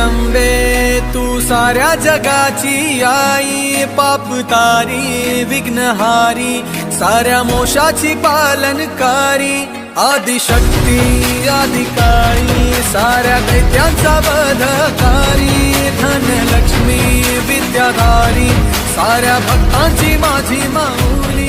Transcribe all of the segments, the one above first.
जगदंबे तू साऱ्या जगाची आई पाप तारी विघ्नहारी साऱ्या मोशाची पालनकारी आदिशक्ती आदिकाळी साऱ्या दैत्यांचा बधकारी धनलक्ष्मी विद्याधारी साऱ्या भक्तांची माझी माऊली.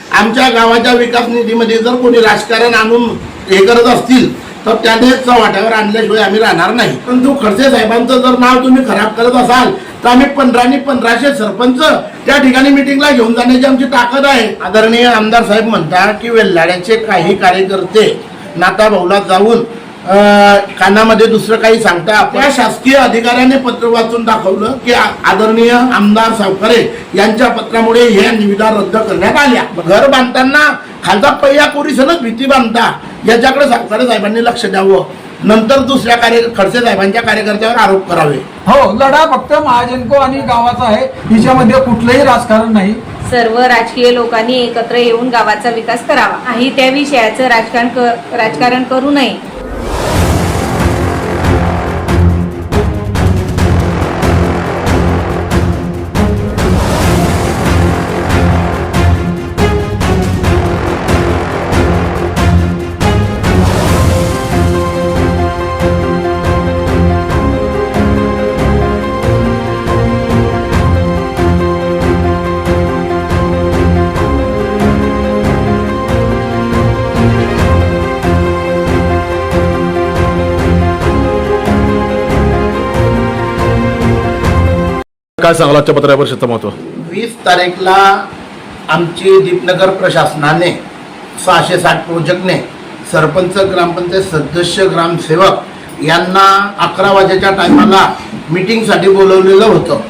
आमच्या गावाच्या विकास निधीमध्ये जर कोणी राजकारण आणून हे करत असतील तर त्यानेच वाट्यावर आणल्याशिवाय आम्ही राहणार नाही. परंतु खडसे साहेबांचं जर नाव तुम्ही खराब करत असाल तर आम्ही पंधरानी पंधराशे सरपंच त्या ठिकाणी मिटिंगला घेऊन जाण्याची आमची ताकद आहे. आदरणीय आमदार साहेब म्हणतात की वेल्हाड्याचे काही कार्यकर्ते नाता भाऊला जाऊन कानामध्ये दुसरं काही सांगता त्या शासकीय अधिकाऱ्याने पत्र वाचून दाखवलं की आदरणीय आमदार सावकारे यांच्या पत्रामुळे ह्या निविदा रद्द करण्यात आल्या. घर बांधताना खालचा पहिया कोरीसनच भीती बांधता. याच्याकडे सावकारे साहेबांनी लक्ष द्यावं. नंतर दुसऱ्या कार्य खडसे साहेबांच्या कार्यकर्त्यावर आरोप करावे. हो लढा फक्त महाजनको आणि गावाचा आहे. हिच्यामध्ये कुठलंही राजकारण नाही. सर्व राजकीय लोकांनी एकत्र येऊन गावाचा विकास करावा. काही त्या विषयाचं राजकारण राजकारण करू नये. काय सांगाल आजच्या पत्रपरिषदचं महत्त्व. वीस तारीखला आमची दीपनगर प्रशासनाने सहाशे साठ प्रोजेक्टने सरपंच ग्रामपंचायत सदस्य ग्रामसेवक यांना अकरा वाजेच्या टायमाला मीटिंगसाठी बोलवलेलं होतं.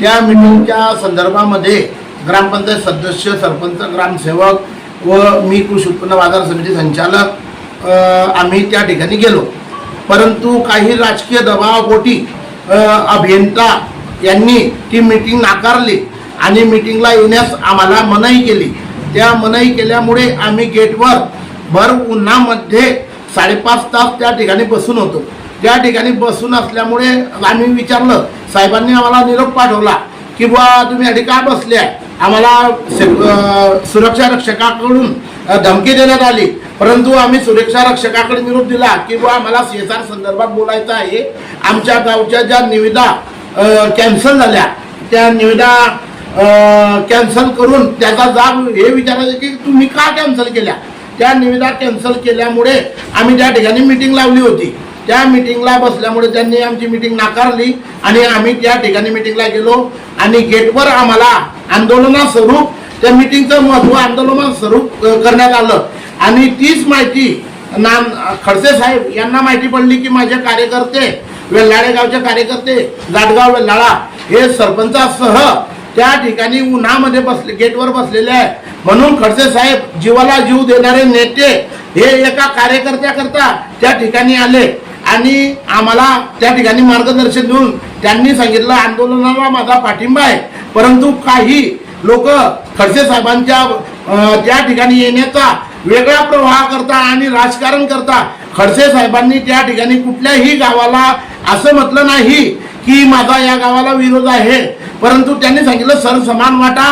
त्या मीटिंगच्या संदर्भामध्ये ग्रामपंचायत सदस्य सरपंच ग्रामसेवक व मी कृषी उत्पन्न बाजार समिती संचालक आम्ही त्या ठिकाणी गेलो. परंतु काही राजकीय दबावापोटी अभियंता यांनी ती मीटिंग नाकारली आणि मीटिंगला येण्यास आम्हाला मनाई केली. त्या मनाई केल्यामुळे आम्ही गेटवर भर उन्हामध्ये साडेपाच तास त्या ठिकाणी बसून होतो. त्या ठिकाणी बसून असल्यामुळे आम्ही विचारलं साहेबांनी आम्हाला निरोप पाठवला की बुवा तुम्ही आधी का बसले आहे आम्हाला सुरक्षा रक्षकाकडून धमकी देण्यात आली. परंतु आम्ही सुरक्षा रक्षकाकडे निरोप दिला की बुवा आम्हाला आर संदर्भात बोलायचं आहे. आमच्या गावच्या ज्या निविदा कॅन्सल झाल्या. त्या निविदा कॅन्सल करून त्याचा जाब हे विचारायचं की तुम्ही का कॅन्सल केल्या? त्या निविदा कॅन्सल केल्यामुळे आम्ही त्या ठिकाणी मिटिंग लावली होती. त्या मिटिंगला बसल्यामुळे त्यांनी आमची मिटिंग नाकारली आणि आम्ही त्या ठिकाणी मिटिंगला गेलो आणि गेटवर आम्हाला आंदोलनास्वरूप त्या मिटिंगचं महत्त्व आंदोलनास्वरूप स्वरूप करण्यात आलं. आणि तीच माहिती ना खडसे साहेब यांना माहिती पडली की माझे कार्यकर्ते वेल्हाडे गावचे कार्यकर्ते जाटगाव वेल्हाळा हे सरपंचासह त्या ठिकाणी उन्हामध्ये बसले गेटवर बसलेले आहे म्हणून खडसे साहेब जीवाला जीव देणारे नेते हे एका कार्यकर्त्याकरता त्या ठिकाणी आले. आणि आम्हाला त्या ठिकाणी मार्गदर्शन देऊन त्यांनी सांगितलं आंदोलनाला माझा पाठिंबा आहे. परंतु काही लोक खडसे साहेबांच्या त्या ठिकाणी येण्याचा वेगळा प्रवाह करता आणि राजकारण करता खडसे साहेबांनी त्या ठिकाणी कुठल्याही गावाला असं म्हटलं नाही की माझा या गावाला विरोध आहे. परंतु त्यांनी सांगितलं सर समान वाटा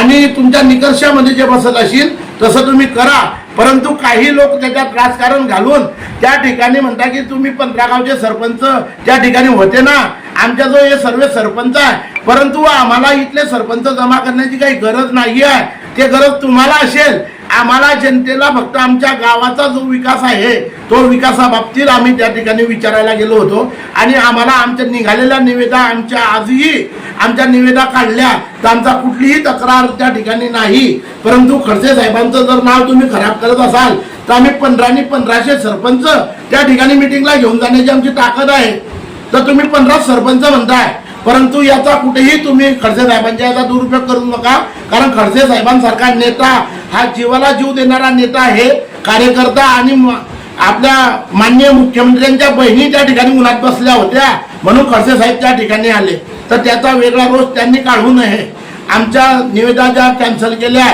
आणि तुमच्या निकर्षामध्ये जे बसत असेल तसं तुम्ही करा. परंतु काही लोक त्याच्यात राजकारण घालून त्या ठिकाणी म्हणता की तुम्ही पंधरा गावचे सरपंच त्या ठिकाणी होते ना. आमच्या जो हे सर्व सरपंच आहे. परंतु आम्हाला इथले सरपंच जमा करण्याची काही गरज नाही आहे ते गरज तुम्हाला असेल. आम्हाला जनतेला फक्त आमच्या गावाचा जो विकास आहे तो विकासाबाबतीत आम्ही त्या ठिकाणी विचारायला गेलो होतो. आणि आम्हाला आमच्या निघालेल्या निवेदा आमच्या आजही आमच्या निवेदा काढल्या तर आमचा कुठलीही तक्रार त्या ठिकाणी नाही. परंतु खडसे साहेबांचं जर नाव तुम्ही खराब करत असाल तर आम्ही पंधरानी पंधराशे सरपंच त्या ठिकाणी मिटिंगला घेऊन जाण्याची आमची ताकद आहे. तर तुम्ही पंधरा सरपंच म्हणताय परंतु याचा कुठेही तुम्ही खडसे साहेबांच्या याचा दुरुपयोग करू नका. कारण खडसे साहेबांसारखा नेता हा जीवाला जीव देणारा नेता आहे कार्यकर्ता आणि आपल्या माननीय मुख्यमंत्र्यांच्या बहिणी त्या ठिकाणी उन्हात बसल्या होत्या. म्हणून खडसे साहेब त्या ठिकाणी आले. तर त्याचा वेगळा रोष त्यांनी काढू नये. आमच्या निवेदा ज्या कॅन्सल केल्या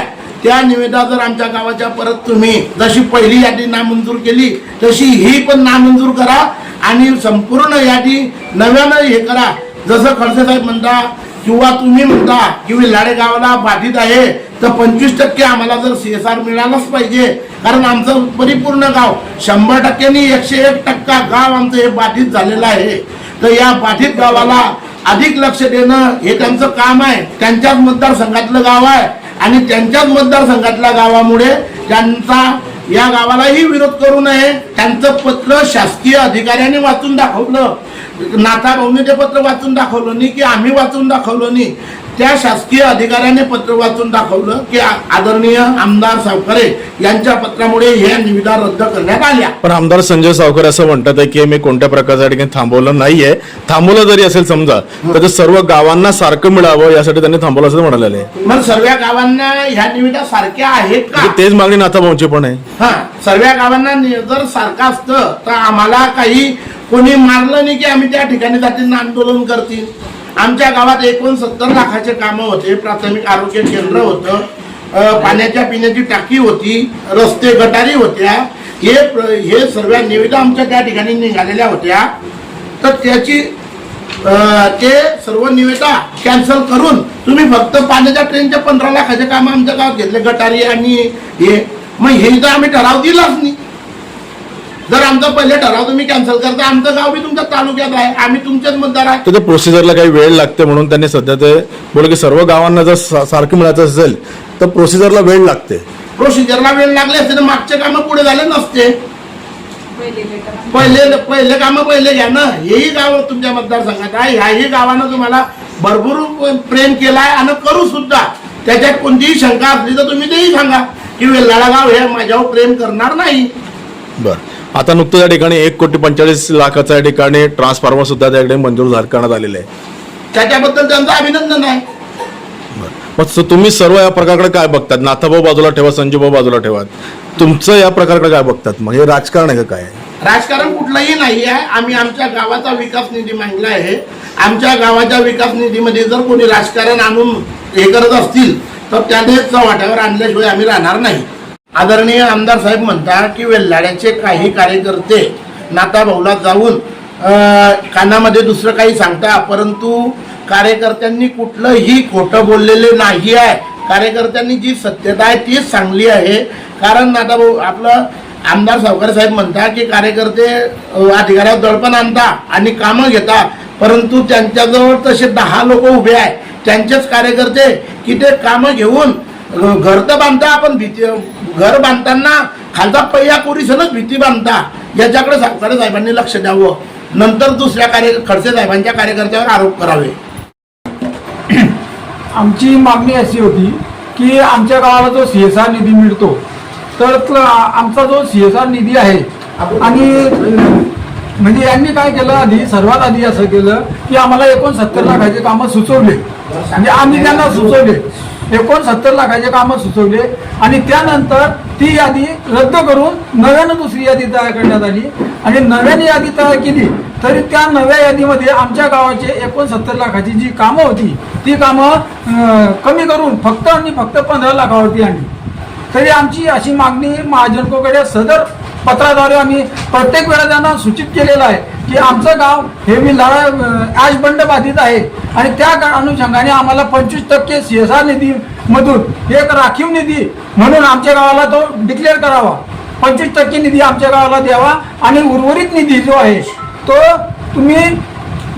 त्या निवेदा जर आमच्या गावाच्या परत तुम्ही जशी पहिली यादी नामंजूर केली तशी ही पण नामंजूर करा आणि संपूर्ण यादी नव्यानं हे करा. जसं खडसे साहेब म्हणता किंवा तुम्ही म्हणता की विल्लाडे गावाला बाधित आहे तर पंचवीस टक्के आम्हाला जर सी एस आर मिळालंच पाहिजे. कारण आमचं परिपूर्ण गाव शंभर टक्क्यांनी एकशे एक टक्का गाव आमचं हे बाधित झालेलं आहे. तर या बाधित गावाला अधिक लक्ष देणं हे त्यांचं काम आहे. त्यांच्याच मतदारसंघातलं गाव आहे. आणि त्यांच्याच मतदारसंघातल्या गावामुळे त्यांचा या गावालाही विरोध करू नये. त्यांचं पत्र शासकीय अधिकाऱ्याने वाचून दाखवलं. नाथा भाऊने ते पत्र वाचून दाखवलं नाही की आम्ही वाचून दाखवलं नाही. त्या शासकीय अधिकाऱ्याने पत्र वाचून दाखवलं की आदरणीय आमदार सावकारे यांच्या पत्रामुळे ह्या निविदा रद्द करण्यात आल्या. पण आमदार संजय सावकर असं म्हणतात आहे की मी कोणत्या प्रकारच्या ठिकाणी थांबवलं नाहीये. थांबवलं जरी असेल समजा तर ते सर्व गावांना सारखं मिळावं यासाठी त्यांनी थांबवलं असं म्हणालेलं आहे. मग सर्व गावांना ह्या निविदा सारख्या आहेत का? म्हणजे तेच मागणी नाथाभाऊंची पण आहे. हा सर्व गावांना नि- जर सारखं असतं तर आम्हाला काही कोणी मारलं नाही की आम्ही त्या ठिकाणी जातीनं आंदोलन करतील? आमच्या गावात एकोणसत्तर लाखाचे कामं होते. प्राथमिक आरोग्य केंद्र होतं. पाण्याच्या पिण्याची टाकी होती. रस्ते गटारी होत्या. हे हे सर्व निविदा आमच्या त्या ठिकाणी निघालेल्या होत्या. तर त्याची ते सर्व निविदा कॅन्सल करून तुम्ही फक्त पाण्याच्या ट्रेनच्या पंधरा लाखाचे कामं आमच्या गावात घेतले. गटारी आणि हे. मग हे तर आम्ही ठराव दिलाच नाही. जर आमचा पहिले ठराव तुम्ही कॅन्सल करता आमचं गाव बी तुमच्या तालुक्यात आहे. आम्ही तुमचेच मतदार आहे. तर प्रोसिजरला काही वेळ लागते म्हणून त्यांनी सध्या ते बोल की सर्व गावांना जर सा- सारखं मिळायचं असेल तर प्रोसिजरला वेळ लागते. प्रोसिजरला वेळ लागले असते तर मागचे कामं पुढे झाले नसते. पहिले पहिले कामं पहिले घ्या ना. हेही गाव तुमच्या मतदारसंघात आहे. ह्याही गावानं तुम्हाला भरपूर प्रेम केलाय आणि करू सुद्धा. त्याच्यात कोणतीही शंका असली तर तुम्ही तेही सांगा की वेल्लाळा गाव हे माझ्यावर प्रेम करणार नाही. बर. आता नुकतं या ठिकाणी एक कोटी पंचेचाळीस लाखाच्या या ठिकाणी ट्रान्सफॉर्मर सुद्धा त्या ठिकाणी मंजूर झाले- करण्यात आलेले आहे. त्याच्याबद्दल त्यांचं अभिनंदन आहे. मग स- तुम्ही सर्व या प्रकाराकडे काय बघतात? नाथाभाऊ बाजूला ठेवा संजूभाऊ बाजूला ठेवा. तुमचं या प्रकाराकडे काय बघतात? मग हे राजकारण आहे का काय? राजकारण कुठलंही नाही आहे. आम्ही आमच्या गावाचा विकास निधी मागला आहे. आमच्या गावाच्या विकास निधीमध्ये जर कोणी राजकारण आणून हे करत असतील तर त्यानेच वाट्यावर आणल्याशिवाय आम्ही राहणार नाही. आदरणीय आमदार साहेब म्हणतात की वेल्हाड्याचे काही कार्यकर्ते नाताभाऊला जाऊन कानामध्ये दुसरं काही सांगता परंतु कार्यकर्त्यांनी कुठलंही खोटं बोललेले नाही आहे. कार्यकर्त्यांनी जी सत्यता आहे तीच चांगली आहे. कारण नाता भाऊ आपलं आमदार सावकार साहेब म्हणता की कार्यकर्ते अधिकाऱ्यावर दडपण आणता आणि कामं घेता परंतु त्यांच्याजवळ तसे दहा लोक उभे आहे त्यांचेच कार्यकर्ते की ते कामं घेऊन घर तर बांधता आपण भीती घर बांधताना खालचा पहिला कोरीसनच भीती बांधता. याच्याकडे सावकारे साहेबांनी लक्ष द्यावं. नंतर दुसऱ्या कार्य खडसे साहेबांच्या कार्यकर्त्यावर आरोप करावे. आमची मागणी अशी होती की आमच्या गावाला जो सी एस आर निधी मिळतो तर आमचा जो सी एस आर निधी आहे आणि म्हणजे यांनी काय केलं आधी सर्वात आधी असं केलं की आम्हाला एकोणसत्तर लाखाचे कामं सुचवले. म्हणजे आम्ही त्यांना सुचवले. एकोणसत्तर लाखाचे कामं सुचवले आणि त्यानंतर ती यादी रद्द करून नव्यानं दुसरी यादी तयार करण्यात आली. आणि नव्याने यादी तयार केली तरी त्या नव्या यादीमध्ये आमच्या गावाचे एकोणसत्तर लाखाची जी कामं होती ती कामं कमी करून फक्त आणि फक्त पंधरा लाखावरती आणली. तरी आमची अशी मागणी महाजनकोकडे सदर पत्राद्वारे आम्ही प्रत्येक वेळा त्यांना सूचित केलेलं आहे की आमचं गाव हे मी लाळा बंड बाधित आहे. आणि त्या अनुषंगाने आम्हाला पंचवीस टक्के सी एस आर निधी मधून एक राखीव निधी म्हणून आमच्या गावाला तो डिक्लेअर करावा. पंचवीस टक्के निधी आमच्या गावाला द्यावा आणि उर्वरित निधी जो आहे तो तुम्ही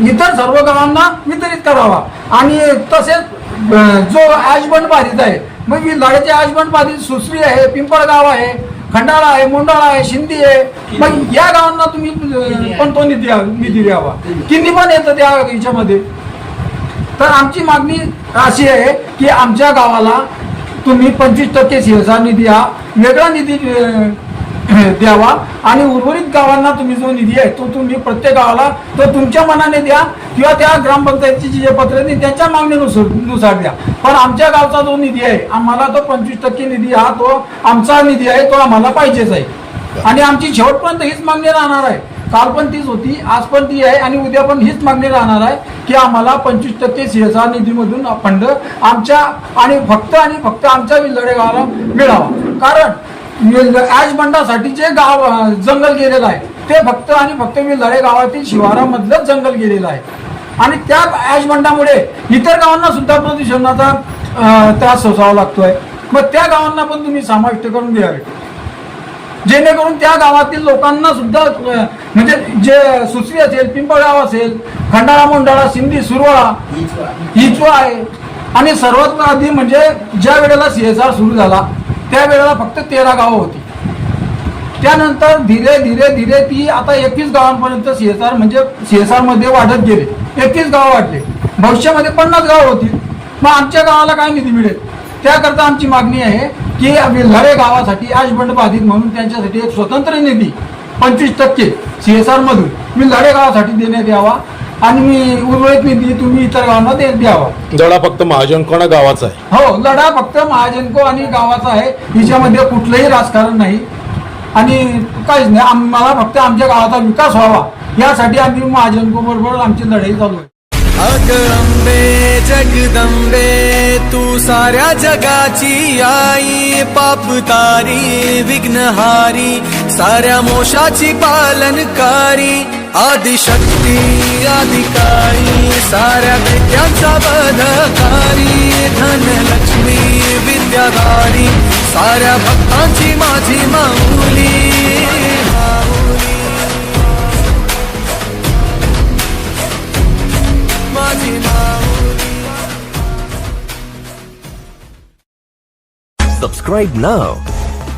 इतर सर्व गावांना वितरित करावा. आणि तसेच जो आजबंड बाधित आहे म्हणजे मग लाड्याचे आजबंड बाधित सुसरी आहे पिंपळगाव आहे खंडाळा आहे मोंडाळा आहे शिंदी आहे. मग या गावांना तुम्ही पण तो निधी निधी द्यावा? किती पण येतं त्या ह्याच्यामध्ये तर आमची मागणी अशी आहे की आमच्या गावाला तुम्ही पंचवीस टक्के निधी हा वेगळा निधी द्यावा. आणि उर्वरित गावांना तुम्ही जो निधी आहे तो तुम्ही प्रत्येक गावाला तो तुमच्या मनाने द्या किंवा त्या ग्रामपंचायतीची जे पत्र आहे त्यांच्या मागणीनुसार नुसार द्या. पण आमच्या गावचा जो निधी आहे आम्हाला तो पंचवीस टक्के निधी हा तो आमचा निधी आहे तो आम्हाला पाहिजेच आहे. आणि आमची शेवटपर्यंत हीच मागणी राहणार आहे. काल पण तीच होती आज पण ती आहे आणि उद्या पण हीच मागणी राहणार आहे की आम्हाला पंचवीस टक्के सीएसआर निधीमधून फंड आमच्या आणि फक्त आणि फक्त आमच्या विल्लडे गावाला मिळावा. कारण आज बंडासाठी जे गाव जंगल गेलेलं आहे. ते फक्त आणि फक्त मी लढे गावातील शिवारामधलंच जंगल गेलेलं आहे. आणि त्या ॲश बंडामुळे इतर गावांना सुद्धा प्रदूषणाचा त्रास सोसावा लागतोय. मग त्या गावांना पण तुम्ही समाविष्ट करून घ्यावे जेणेकरून त्या गावातील लोकांना सुद्धा म्हणजे जे सुसरी असेल पिंपळगाव असेल खंडाळा मोंडाळा सिंधी सुरवाळा हिचवा आहे. आणि सर्वात आधी म्हणजे ज्या वेळेला सी एस आर सुरू झाला त्या वेळेला फक्त तेरा गावं होती. त्यानंतर धीरे धीरे धीरे ती आता एकवीस गावांपर्यंत सी एस आर म्हणजे सी एसमध्ये वाढत गेले. एकवीस गाव वाढले. भविष्यामध्ये पन्नास गाव होतील. मग आमच्या गावाला काय निधी मिळेल? त्याकरता आमची मागणी आहे की लढे गावासाठी आजबंड बाधित म्हणून त्यांच्यासाठी एक स्वतंत्र निधी पंचवीस टक्के सी एस मधून मी लढे गावासाठी देण्यात यावा. आणि मी उर्वरित निधी तुम्ही इतर गावांना दे द्यावा. जवळा फक्त महाजन कोणा गावाचा आहे. हो लढा फक्त महाजनको आणि गावाचा आहे हिच्यामध्ये कुठलंही राजकारण नाही. आणि काहीच नाही आम्हाला फक्त आमच्या गावाचा विकास व्हावा. यासाठी आम्ही महाजनको बरोबर आमची लढाई चालू आहे. अग अंबे जगदंबे तू साऱ्या जगाची आई पाप तारी विघ्नहारी साऱ्या मोशाची पालनकारी. आदिशक्ती आदिकाळी साऱ्या दैत्यांचा बधकारी धनलक्ष्मी विद्याधारी साऱ्या भक्तांची माझी माऊली Subscribe now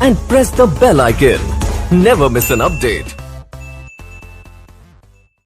and press the bell icon. Never miss an update.